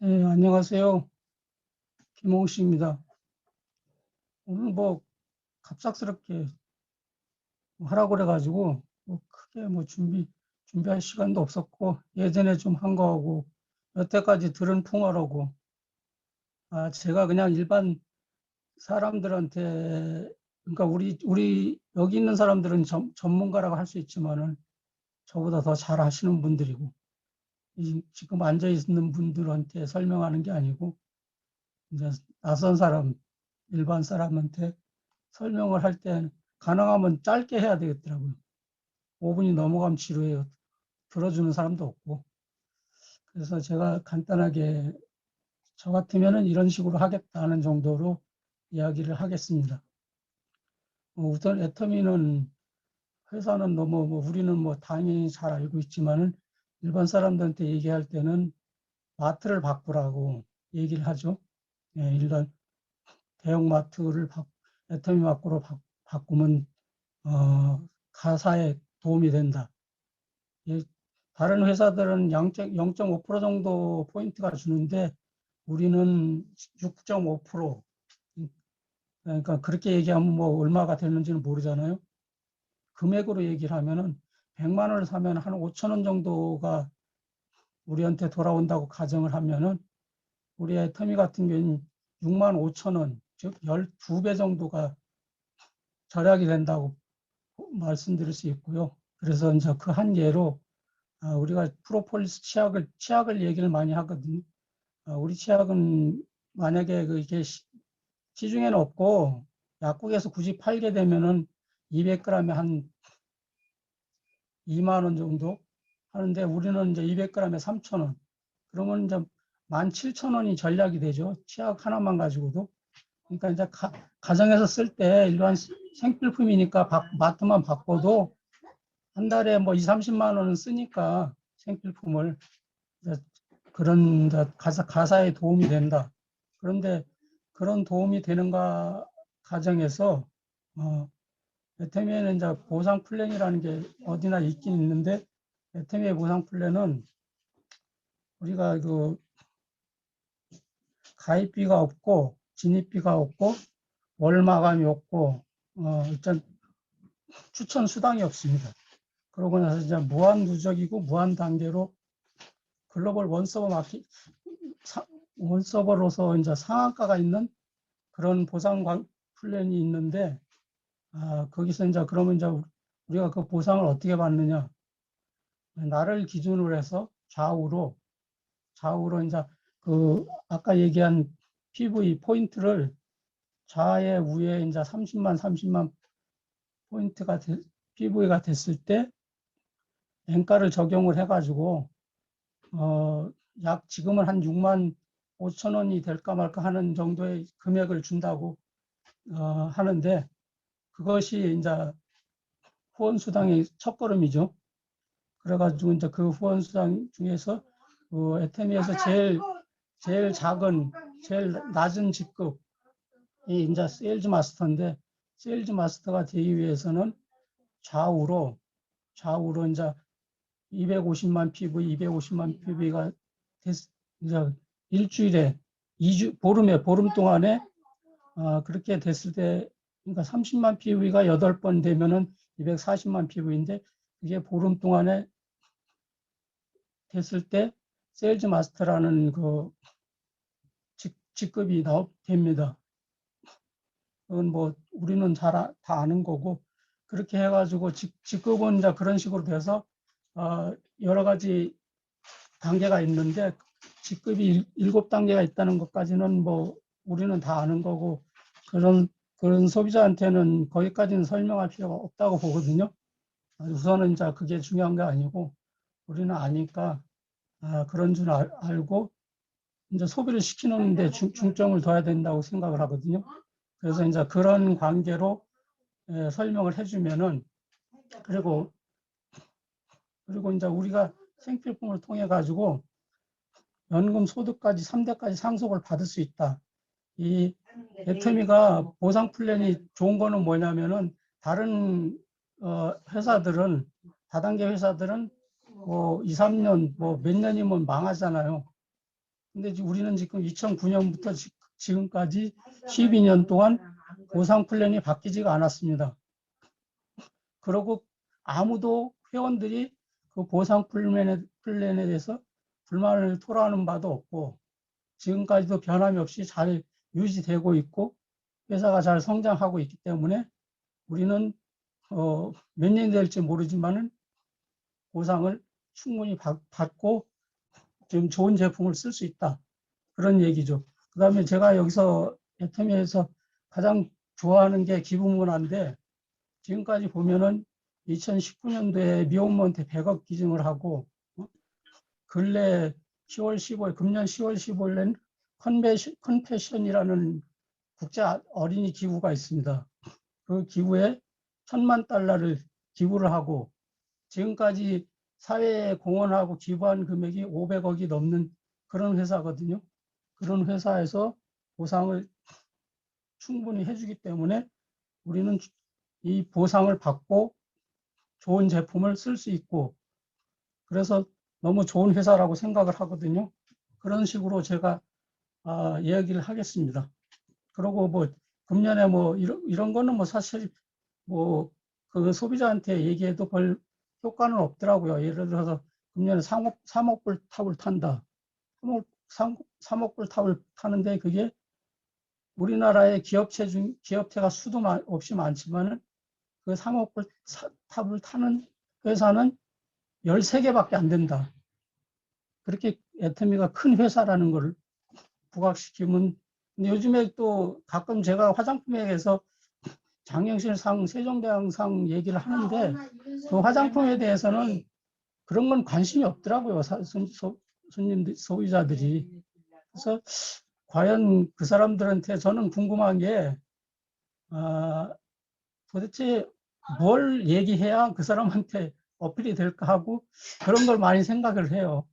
네, 안녕하세요. 김홍 씨입니다. 오늘 뭐 갑작스럽게 뭐 하라고 그래가지고 뭐 크게 뭐 준비 준비할 시간도 없었고 예전에 좀 한 거하고 여태까지 들은 풍어라고 아 제가 그냥 일반 사람들한테 그러니까 우리 우리 여기 있는 사람들은 전, 전문가라고 할 수 있지만은 저보다 더 잘 하시는 분들이고 이, 지금 앉아 있는 분들한테 설명하는 게 아니고 이제 낯선 사람 일반 사람한테 설명을 할 때 가능하면 짧게 해야 되겠더라고요. 5분이 넘어가면 지루해요. 들어주는 사람도 없고. 그래서 제가 간단하게 저 같으면은 이런 식으로 하겠다는 정도로 이야기를 하겠습니다. 어, 우선 애터미는 회사는 너무 뭐 우리는 뭐 당연히 잘 알고 있지만은 일반 사람들한테 얘기할 때는 마트를 바꾸라고 얘기를 하죠. 예, 일단 대형 마트를 바, 애터미 마크로 바, 바꾸면 어, 가사에 도움이 된다. 예, 다른 회사들은 0.5% 정도 포인트가 주는데 우리는 6.5% 그러니까 그렇게 얘기하면 뭐 얼마가 되는지는 모르잖아요. 금액으로 얘기를 하면은 100만 원을 사면 한 5천 원 정도가 우리한테 돌아온다고 가정을 하면은 우리 애터미 같은 경우는 6만 5천 원, 즉 12배 정도가 절약이 된다고 말씀드릴 수 있고요. 그래서 이제 그 한 예로 아, 우리가 프로폴리스 치약을 치약을 얘기를 많이 하거든요. 아, 우리 치약은 만약에 그 이게 시, 시중에는 없고 약국에서 굳이 팔게 되면은 200g에 한 2만 원 정도 하는데 우리는 이제 200g에 3천 원. 그러면 이제 17,000원이 전략이 되죠. 치약 하나만 가지고도. 그러니까 이제 가, 가정에서 쓸 때 일반 생필품이니까 바, 마트만 바꿔도 한 달에 뭐 2, 30만 원은 쓰니까 생필품을 그런 가사, 가사에 도움이 된다. 그런데 그런 도움이 되는가 가정에서 어, 애터미에는 이제 보상 플랜이라는 게 어디나 있긴 있는데 애터미의 보상 플랜은 우리가 그 가입비가 없고 진입비가 없고 월 마감이 없고 어 일단 추천 수당이 없습니다. 그러고 나서 이제 무한 누적이고 무한 단계로 글로벌 원서버 마켓 원 서버로서 이제 상한가가 있는 그런 보상 플랜이 있는데 아, 거기서 이제 그러면 이제 우리가 그 보상을 어떻게 받느냐. 나를 기준으로 해서 좌우로 좌우로 이제 그 아까 얘기한 PV 포인트를 좌에 우에 이제 30만 30만 포인트가 되, PV가 됐을 때 엔가를 적용을 해가지고 어, 약 지금은 한 6만 5천 원이 될까 말까 하는 정도의 금액을 준다고 어, 하는데 그것이 이제 후원 수당의 첫 걸음이죠. 그래가지고 이제 그 후원 수당 중에서 그 에테미에서 제일 제일 작은 제일 낮은 직급이 이제 세일즈 마스터인데 세일즈 마스터가 되기 위해서는 좌우로 좌우로 이제 250만 PV, 250만 PV가 됐, 이제 일주일에 2주 보름에 보름 동안에 어, 그렇게 됐을 때 그러니까 30만 PV가 8번 되면은 240만 PV인데 그게 보름 동안에 됐을 때 세일즈 마스터라는 그 직, 직급이 나 됩니다. 그건 뭐 우리는 잘다 아는 거고 그렇게 해가지고 직, 직급은 이제 그런 식으로 돼서 어, 여러 가지 단계가 있는데 직급이 일곱 단계가 있다는 것까지는 뭐 우리는 다 아는 거고 그런 그런 소비자한테는 거기까지는 설명할 필요가 없다고 보거든요. 우선은 이제 그게 중요한 게 아니고 우리는 아니까 아, 그런 줄 알, 알고 이제 소비를 시키는데 중, 중점을 둬야 된다고 생각을 하거든요. 그래서 이제 그런 관계로 에, 설명을 해주면은 그리고 그리고 이제 우리가 생필품을 통해 가지고 연금 소득까지 3대까지 상속을 받을 수 있다. 이 애터미가 보상 플랜이 좋은 거는 뭐냐면은 다른 어, 회사들은 다단계 회사들은 뭐 2, 3년 뭐 몇 년이면 망하잖아요. 근데 지- 우리는 지금 2009년부터 지금까지 12년 동안 보상 플랜이 바뀌지가 않았습니다. 그리고 아무도 회원들이 그 보상 플랜에, 플랜에 대해서 불만을 토로하는 바도 없고 지금까지도 변함이 없이 잘 유지되고 있고 회사가 잘 성장하고 있기 때문에 우리는 어, 몇 년이 될지 모르지만은 보상을 충분히 받, 받고 지금 좋은 제품을 쓸 수 있다. 그런 얘기죠. 그 다음에 제가 여기서 애터미에서 가장 좋아하는 게 기부문화인데 지금까지 보면은 2019년도에 미혼모한테 100억 기증을 하고 어? 근래 10월 15일, 금년 10월 15일엔 컨베시, 컨패션이라는 국제 어린이 기구가 있습니다. 그 기구에 천만 달러를 기부를 하고 지금까지 사회에 공헌하고 기부한 금액이 500억이 넘는 그런 회사거든요. 그런 회사에서 보상을 충분히 해주기 때문에 우리는 이 보상을 받고 좋은 제품을 쓸 수 있고 그래서 너무 좋은 회사라고 생각을 하거든요. 그런 식으로 제가 아, 이야기를 하겠습니다. 그리고 뭐 금년에 뭐 이런, 이런 거는 뭐 사실 뭐 그 소비자한테 얘기해도 별 효과는 없더라고요. 예를 들어서 금년에 3억, 3억 불 탑을 탄다. 3억, 3, 3억 불 탑을 타는데 그게 우리나라의 기업체 중, 기업체가 수도 많- 없이 많지만은 그 3억 불 사- 탑을 타는 회사는 13개밖에 안 된다. 그렇게 애터미가 큰 회사라는 걸 부각시키면 요즘에 또 가끔 제가 화장품에서 장영실상 세종대왕상 얘기를 하는데 그 화장품에 대해서는 그런 건 관심이 없더라고요. 손님들, 소비자들이. 그래서 과연 그 사람들한테 저는 궁금한 게, 아, 도대체 뭘 얘기해야 그 사람한테 어필이 될까 하고 그런 걸 많이 생각을 해요.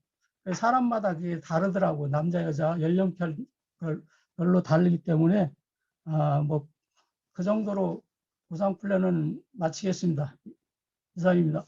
사람마다 그게 다르더라고. 남자, 여자, 연령별 별로 다르기 때문에, 아, 뭐, 그 정도로 보상 플랜은 마치겠습니다. 이상입니다.